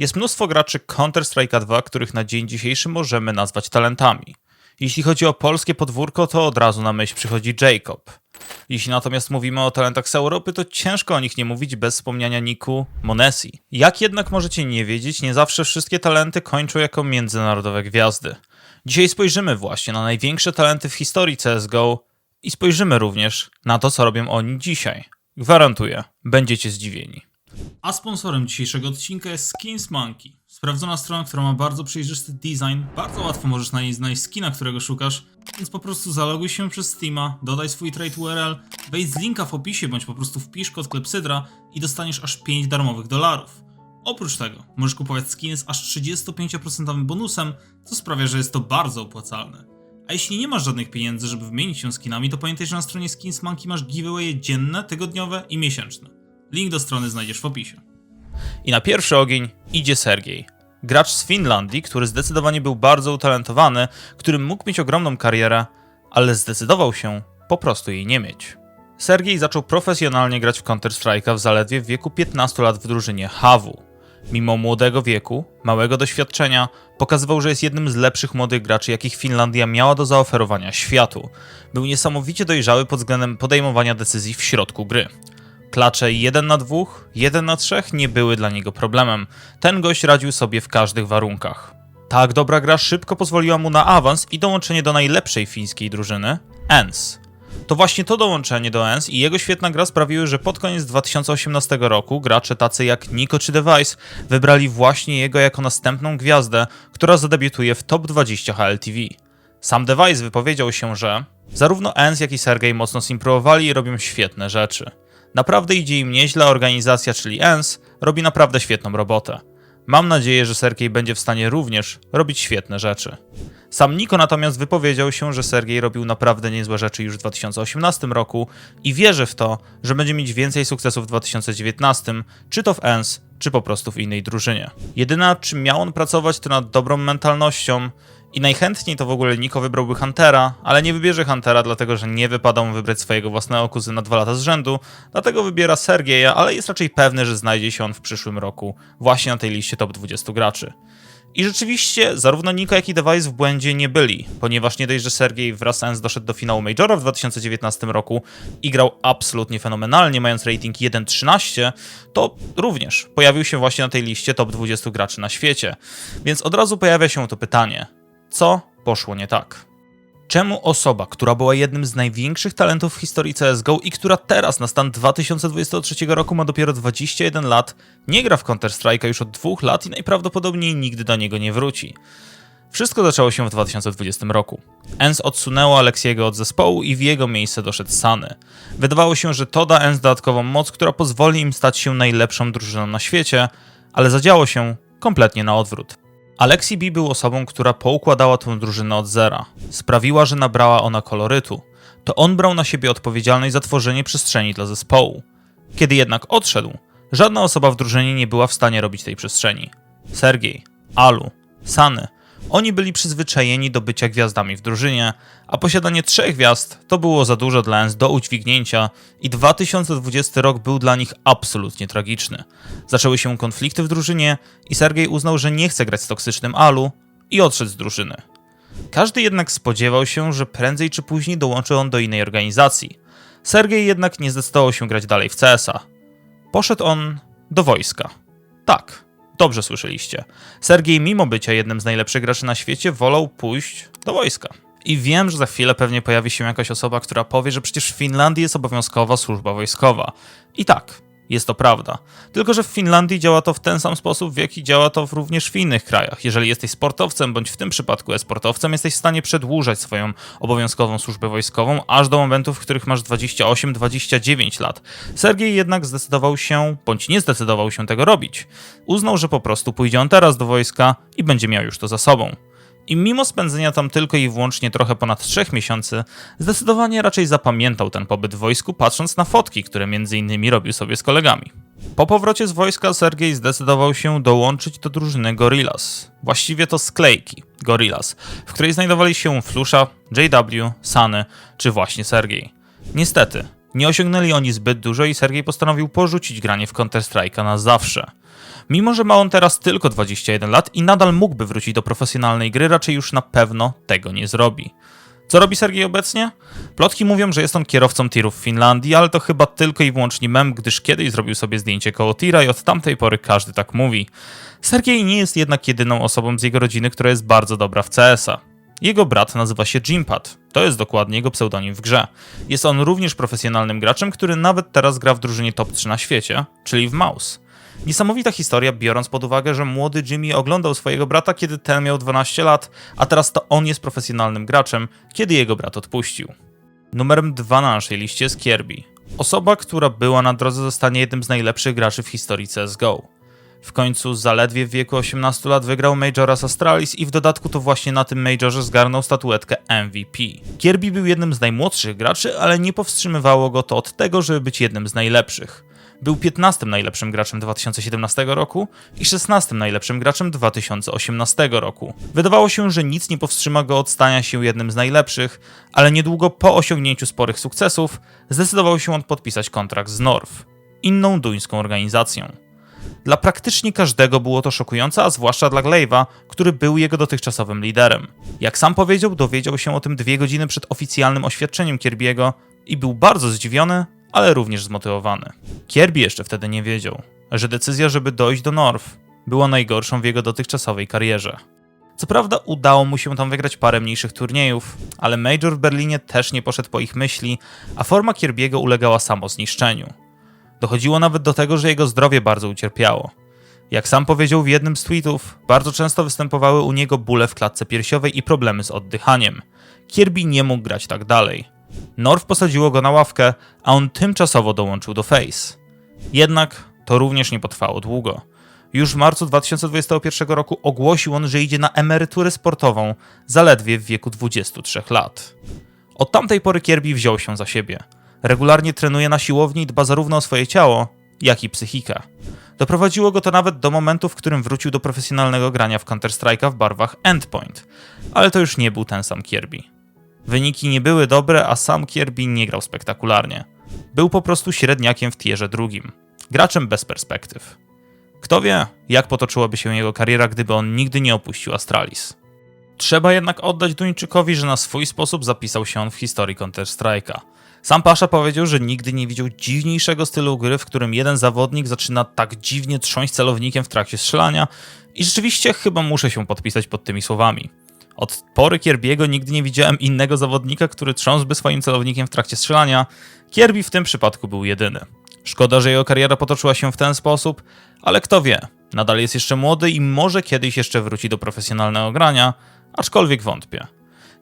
Jest mnóstwo graczy Counter-Strike'a 2, których na dzień dzisiejszy możemy nazwać talentami. Jeśli chodzi o polskie podwórko, to od razu na myśl przychodzi Jacob. Jeśli natomiast mówimy o talentach z Europy, to ciężko o nich nie mówić bez wspomniania Niku Monesi. Jak jednak możecie nie wiedzieć, nie zawsze wszystkie talenty kończą jako międzynarodowe gwiazdy. Dzisiaj spojrzymy właśnie na największe talenty w historii CSGO i spojrzymy również na to, co robią oni dzisiaj. Gwarantuję, będziecie zdziwieni. A sponsorem dzisiejszego odcinka jest Skins Monkey. Sprawdzona strona, która ma bardzo przejrzysty design. Bardzo łatwo możesz na niej znaleźć skina, którego szukasz, więc po prostu zaloguj się przez Steama, dodaj swój trade URL, wejdź z linka w opisie, bądź po prostu wpisz kod Klepsydra i dostaniesz aż 5 darmowych dolarów. Oprócz tego, możesz kupować skiny z aż 35% bonusem, co sprawia, że jest to bardzo opłacalne. A jeśli nie masz żadnych pieniędzy, żeby wymienić się skinami, to pamiętaj, że na stronie Skins Monkey masz giveawaye dzienne, tygodniowe i miesięczne. Link do strony znajdziesz w opisie. I na pierwszy ogień idzie Sergiej. Gracz z Finlandii, który zdecydowanie był bardzo utalentowany, który mógł mieć ogromną karierę, ale zdecydował się po prostu jej nie mieć. Sergiej zaczął profesjonalnie grać w Counter-Strike'a w zaledwie w wieku 15 lat w drużynie HW. Mimo młodego wieku, małego doświadczenia, pokazywał, że jest jednym z lepszych młodych graczy, jakich Finlandia miała do zaoferowania światu. Był niesamowicie dojrzały pod względem podejmowania decyzji w środku gry. Klacze 1 na 2, 1 na 3 nie były dla niego problemem. Ten gość radził sobie w każdych warunkach. Tak dobra gra szybko pozwoliła mu na awans i dołączenie do najlepszej fińskiej drużyny ENS. To właśnie to dołączenie do ENS i jego świetna gra sprawiły, że pod koniec 2018 roku gracze tacy jak Nico czy Device wybrali właśnie jego jako następną gwiazdę, która zadebiutuje w top 20 HLTV. Sam Device wypowiedział się, że zarówno ENS jak i Sergej mocno simprowowali i robią świetne rzeczy. Naprawdę idzie im nieźle, organizacja, czyli ENS, robi naprawdę świetną robotę. Mam nadzieję, że Sergiej będzie w stanie również robić świetne rzeczy. Sam Niko natomiast wypowiedział się, że Sergiej robił naprawdę niezłe rzeczy już w 2018 roku i wierzy w to, że będzie mieć więcej sukcesów w 2019, czy to w ENS, czy po prostu w innej drużynie. Jedyne czym miał on pracować to nad dobrą mentalnością i najchętniej to w ogóle Niko wybrałby Huntera, ale nie wybierze Huntera, dlatego że nie wypada mu wybrać swojego własnego kuzyna dwa lata z rzędu, dlatego wybiera Sergieja, ale jest raczej pewny, że znajdzie się on w przyszłym roku właśnie na tej liście top 20 graczy. I rzeczywiście, zarówno Niko, jak i Device w błędzie nie byli, ponieważ nie dość, że Sergiej ENS doszedł do finału Majora w 2019 roku i grał absolutnie fenomenalnie, mając rating 1.13, to również pojawił się właśnie na tej liście top 20 graczy na świecie. Więc od razu pojawia się to pytanie, co poszło nie tak? Czemu osoba, która była jednym z największych talentów w historii CSGO i która teraz na stan 2023 roku ma dopiero 21 lat, nie gra w Counter-Strike'a już od dwóch lat i najprawdopodobniej nigdy do niego nie wróci? Wszystko zaczęło się w 2020 roku. ENS odsunęło Aleksiego od zespołu i w jego miejsce doszedł Sany. Wydawało się, że to da ENS dodatkową moc, która pozwoli im stać się najlepszą drużyną na świecie, ale zadziało się kompletnie na odwrót. Alexi B był osobą, która poukładała tę drużynę od zera. Sprawiła, że nabrała ona kolorytu. To on brał na siebie odpowiedzialność za tworzenie przestrzeni dla zespołu. Kiedy jednak odszedł, żadna osoba w drużynie nie była w stanie robić tej przestrzeni. Sergiej, Alu, Sany. Oni byli przyzwyczajeni do bycia gwiazdami w drużynie, a posiadanie trzech gwiazd to było za dużo dla ENS do udźwignięcia i 2020 rok był dla nich absolutnie tragiczny. Zaczęły się konflikty w drużynie i Sergiej uznał, że nie chce grać z toksycznym Alu i odszedł z drużyny. Każdy jednak spodziewał się, że prędzej czy później dołączy on do innej organizacji. Sergiej jednak nie zdecydował się grać dalej w CS-a. Poszedł on do wojska. Tak, dobrze słyszeliście. Sergiej, mimo bycia jednym z najlepszych graczy na świecie, wolał pójść do wojska. I wiem, że za chwilę pewnie pojawi się jakaś osoba, która powie, że przecież w Finlandii jest obowiązkowa służba wojskowa. I tak, jest to prawda. Tylko, że w Finlandii działa to w ten sam sposób, w jaki działa to również w innych krajach. Jeżeli jesteś sportowcem, bądź w tym przypadku e-sportowcem, jesteś w stanie przedłużać swoją obowiązkową służbę wojskową aż do momentów, w których masz 28-29 lat. Sergiej jednak zdecydował się, bądź nie zdecydował się tego robić. Uznał, że po prostu pójdzie on teraz do wojska i będzie miał już to za sobą. I mimo spędzenia tam tylko i wyłącznie trochę ponad 3 miesięcy, zdecydowanie raczej zapamiętał ten pobyt w wojsku, patrząc na fotki, które innymi robił sobie z kolegami. Po powrocie z wojska Sergiej zdecydował się dołączyć do drużyny Gorillas. Właściwie to sklejki Gorillas, w której znajdowali się Flusza, JW, Sany czy właśnie Sergiej. Niestety, Nie osiągnęli oni zbyt dużo i Sergiej postanowił porzucić granie w Counter-Strike'a na zawsze. Mimo, że ma on teraz tylko 21 lat i nadal mógłby wrócić do profesjonalnej gry, raczej już na pewno tego nie zrobi. Co robi Sergiej obecnie? Plotki mówią, że jest on kierowcą tirów w Finlandii, ale to chyba tylko i wyłącznie mem, gdyż kiedyś zrobił sobie zdjęcie koło tira i od tamtej pory każdy tak mówi. Sergiej nie jest jednak jedyną osobą z jego rodziny, która jest bardzo dobra w CS-a. Jego brat nazywa się Jimpad. To jest dokładnie jego pseudonim w grze. Jest on również profesjonalnym graczem, który nawet teraz gra w drużynie top 3 na świecie, czyli w Mouse. Niesamowita historia, biorąc pod uwagę, że młody Jimmy oglądał swojego brata, kiedy ten miał 12 lat, a teraz to on jest profesjonalnym graczem, kiedy jego brat odpuścił. Numerem 2 na naszej liście jest Kirby. Osoba, która była na drodze zostanie jednym z najlepszych graczy w historii CSGO. W końcu zaledwie w wieku 18 lat wygrał Majora z Astralis i w dodatku to właśnie na tym Majorze zgarnął statuetkę MVP. Kirby był jednym z najmłodszych graczy, ale nie powstrzymywało go to od tego, żeby być jednym z najlepszych. Był 15 najlepszym graczem 2017 roku i 16 najlepszym graczem 2018 roku. Wydawało się, że nic nie powstrzyma go od stania się jednym z najlepszych, ale niedługo po osiągnięciu sporych sukcesów zdecydował się on podpisać kontrakt z North, inną duńską organizacją. Dla praktycznie każdego było to szokujące, a zwłaszcza dla Glaive'a, który był jego dotychczasowym liderem. Jak sam powiedział, dowiedział się o tym dwie godziny przed oficjalnym oświadczeniem Kirby'ego i był bardzo zdziwiony, ale również zmotywowany. Kirby jeszcze wtedy nie wiedział, że decyzja, żeby dojść do North, była najgorszą w jego dotychczasowej karierze. Co prawda udało mu się tam wygrać parę mniejszych turniejów, ale Major w Berlinie też nie poszedł po ich myśli, a forma Kirby'ego ulegała samozniszczeniu. Dochodziło nawet do tego, że jego zdrowie bardzo ucierpiało. Jak sam powiedział w jednym z tweetów, bardzo często występowały u niego bóle w klatce piersiowej i problemy z oddychaniem. Kirby nie mógł grać tak dalej. North posadziło go na ławkę, a on tymczasowo dołączył do Face. Jednak to również nie potrwało długo. Już w marcu 2021 roku ogłosił on, że idzie na emeryturę sportową zaledwie w wieku 23 lat. Od tamtej pory Kirby wziął się za siebie. Regularnie trenuje na siłowni i dba zarówno o swoje ciało, jak i psychikę. Doprowadziło go to nawet do momentu, w którym wrócił do profesjonalnego grania w Counter-Strike'a w barwach Endpoint. Ale to już nie był ten sam Kirby. Wyniki nie były dobre, a sam Kirby nie grał spektakularnie. Był po prostu średniakiem w tierze drugim. Graczem bez perspektyw. Kto wie, jak potoczyłaby się jego kariera, gdyby on nigdy nie opuścił Astralis. Trzeba jednak oddać Duńczykowi, że na swój sposób zapisał się on w historii Counter-Strike'a. Sam Pasza powiedział, że nigdy nie widział dziwniejszego stylu gry, w którym jeden zawodnik zaczyna tak dziwnie trząść celownikiem w trakcie strzelania i rzeczywiście chyba muszę się podpisać pod tymi słowami. Od pory Kierbiego nigdy nie widziałem innego zawodnika, który trząsłby swoim celownikiem w trakcie strzelania. Kierbi w tym przypadku był jedyny. Szkoda, że jego kariera potoczyła się w ten sposób, ale kto wie, nadal jest jeszcze młody i może kiedyś jeszcze wróci do profesjonalnego grania, aczkolwiek wątpię.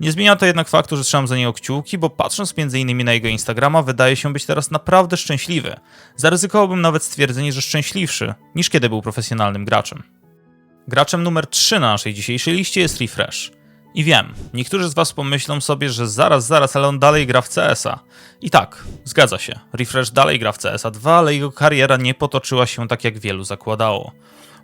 Nie zmienia to jednak faktu, że trzymam za niego kciuki, bo patrząc m.in. na jego Instagrama, wydaje się być teraz naprawdę szczęśliwy. Zaryzykowałbym nawet stwierdzenie, że szczęśliwszy niż kiedy był profesjonalnym graczem. Graczem numer 3 na naszej dzisiejszej liście jest Refresh. I wiem, niektórzy z Was pomyślą sobie, że zaraz, zaraz, ale on dalej gra w CS-a. I tak, zgadza się, Refresh dalej gra w CS-a 2, ale jego kariera nie potoczyła się tak, jak wielu zakładało.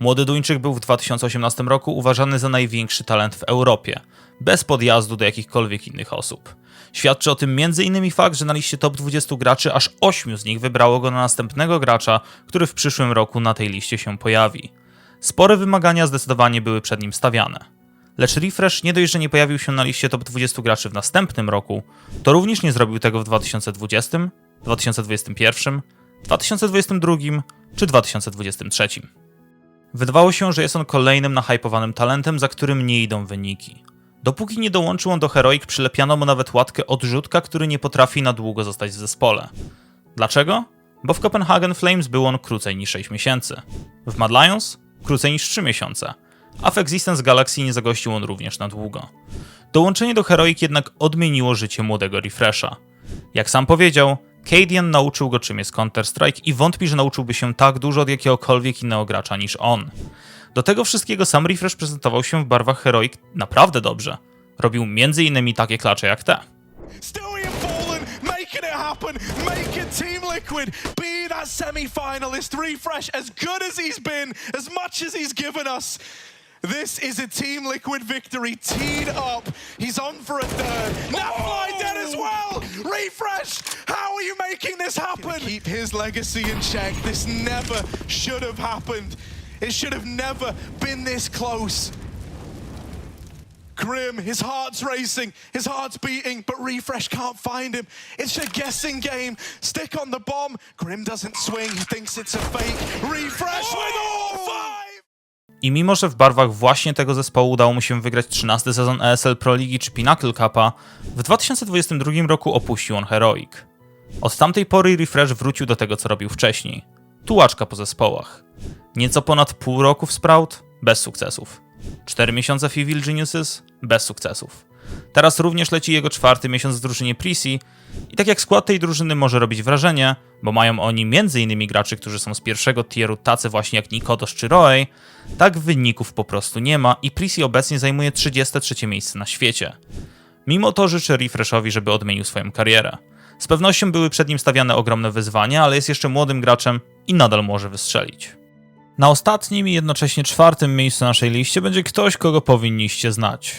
Młody Duńczyk był w 2018 roku uważany za największy talent w Europie, bez podjazdu do jakichkolwiek innych osób. Świadczy o tym m.in. fakt, że na liście top 20 graczy aż 8 z nich wybrało go na następnego gracza, który w przyszłym roku na tej liście się pojawi. Spore wymagania zdecydowanie były przed nim stawiane. Lecz Refresh nie dość, że nie pojawił się na liście top 20 graczy w następnym roku, to również nie zrobił tego w 2020, 2021, 2022 czy 2023. Wydawało się, że jest on kolejnym nahypowanym talentem, za którym nie idą wyniki. Dopóki nie dołączył on do Heroic, przylepiano mu nawet łatkę odrzutka, który nie potrafi na długo zostać w zespole. Dlaczego? Bo w Copenhagen Flames był on krócej niż 6 miesięcy. W Mad Lions krócej niż 3 miesiące, a w Existence Galaxy nie zagościł on również na długo. Dołączenie do Heroic jednak odmieniło życie młodego Refresha. Jak sam powiedział, Cadian nauczył go czym jest Counter-Strike i wątpi, że nauczyłby się tak dużo od jakiegokolwiek innego gracza niż on. Do tego wszystkiego sam Refresh prezentował się w barwach Heroic naprawdę dobrze. Robił m.in. takie klacze jak te. Fallen making it happen, Team Liquid be that semi-finalist. Refresh as good as he's been, as much as he's given us. This is a Team Liquid victory, teed up. He's on for a third. Now Dennis as well. Refresh. How are you making this happen? Keep his legacy in check. This never should have happened. It should have never been this close. Grim, his heart's racing, his heart's beating, but Refresh can't find him. It's a guessing game. Stick on the bomb. Grim doesn't swing. He thinks it's a fake. Refresh with all oh! five. I mimo, że w barwach właśnie tego zespołu udało mu się wygrać 13 sezon ESL Pro Ligi czy Pinnacle Cupa, w 2022 roku opuścił on Heroic. Od tamtej pory Refresh wrócił do tego, co robił wcześniej. Tułaczka po zespołach. Nieco ponad pół roku w Sprout, bez sukcesów. 4 miesiące w Evil Geniuses, bez sukcesów. Teraz również leci jego czwarty miesiąc w drużynie Prisi i tak jak skład tej drużyny może robić wrażenie, bo mają oni m.in. graczy, którzy są z pierwszego tieru, tacy właśnie jak Nikodos czy Roy, tak wyników po prostu nie ma i Prisi obecnie zajmuje 33 miejsce na świecie. Mimo to życzę Refreshowi, żeby odmienił swoją karierę. Z pewnością były przed nim stawiane ogromne wyzwania, ale jest jeszcze młodym graczem i nadal może wystrzelić. Na ostatnim i jednocześnie czwartym miejscu naszej liście będzie ktoś, kogo powinniście znać.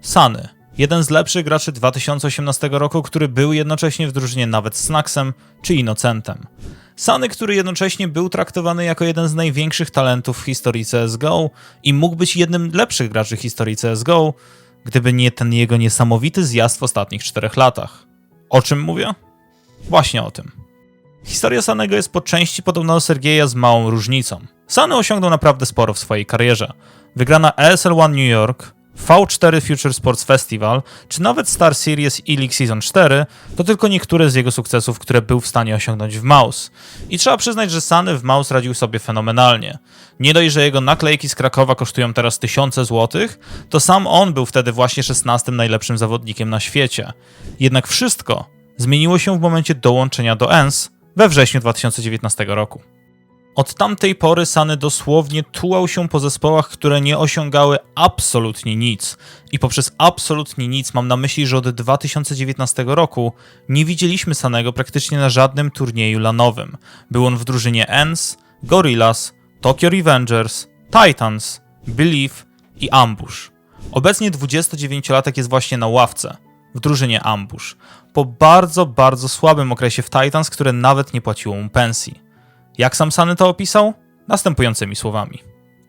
Sany. Jeden z lepszych graczy 2018 roku, który był jednocześnie w drużynie nawet Snacksem czy Innocentem. Sany, który jednocześnie był traktowany jako jeden z największych talentów w historii CSGO i mógł być jednym z lepszych graczy historii CSGO, gdyby nie ten jego niesamowity zjazd w ostatnich czterech latach. O czym mówię? Właśnie o tym. Historia Sanego jest po części podobna do Sergieja z małą różnicą. Sany osiągnął naprawdę sporo w swojej karierze. Wygrana ESL One New York, V4 Future Sports Festival, czy nawet Star Series E-League Season 4 to tylko niektóre z jego sukcesów, które był w stanie osiągnąć w Mouse. I trzeba przyznać, że Sany w Mouse radził sobie fenomenalnie. Nie dość, że jego naklejki z Krakowa kosztują teraz tysiące złotych, to sam on był wtedy właśnie 16 najlepszym zawodnikiem na świecie. Jednak wszystko zmieniło się w momencie dołączenia do ENS we wrześniu 2019 roku. Od tamtej pory Sany dosłownie tułał się po zespołach, które nie osiągały absolutnie nic. I poprzez absolutnie nic mam na myśli, że od 2019 roku nie widzieliśmy Sanego praktycznie na żadnym turnieju lanowym. Był on w drużynie ENS, Gorillaz, Tokyo Revengers, Titans, Believe i Ambush. Obecnie 29-latek jest właśnie na ławce w drużynie Ambush. Po bardzo, bardzo słabym okresie w Titans, które nawet nie płaciło mu pensji. Jak sam Sany to opisał? Następującymi słowami.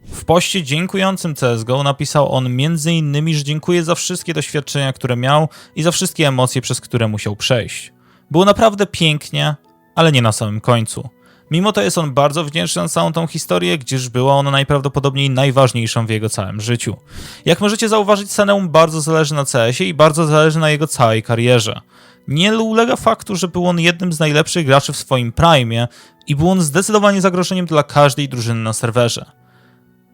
W poście dziękującym CSGO napisał on m.in., że dziękuję za wszystkie doświadczenia, które miał i za wszystkie emocje, przez które musiał przejść. Było naprawdę pięknie, ale nie na samym końcu. Mimo to jest on bardzo wdzięczny za całą tą historię, gdyż była ona najprawdopodobniej najważniejszą w jego całym życiu. Jak możecie zauważyć, Sanemu bardzo zależy na CS-ie i bardzo zależy na jego całej karierze. Nie ulega faktu, że był on jednym z najlepszych graczy w swoim prime i był on zdecydowanie zagrożeniem dla każdej drużyny na serwerze.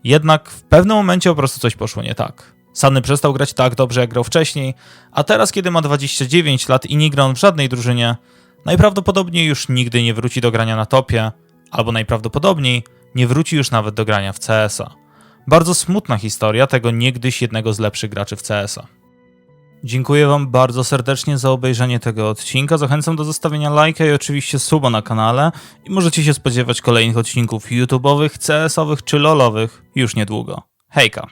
Jednak w pewnym momencie po prostu coś poszło nie tak. Sany przestał grać tak dobrze, jak grał wcześniej, a teraz, kiedy ma 29 lat i nie gra on w żadnej drużynie, najprawdopodobniej już nigdy nie wróci do grania na topie, albo najprawdopodobniej nie wróci już nawet do grania w CS-a. Bardzo smutna historia tego niegdyś jednego z lepszych graczy w CS-a. Dziękuję Wam bardzo serdecznie za obejrzenie tego odcinka. Zachęcam do zostawienia lajka i oczywiście suba na kanale. I możecie się spodziewać kolejnych odcinków YouTube'owych, CS-owych czy LOLowych już niedługo. Hejka!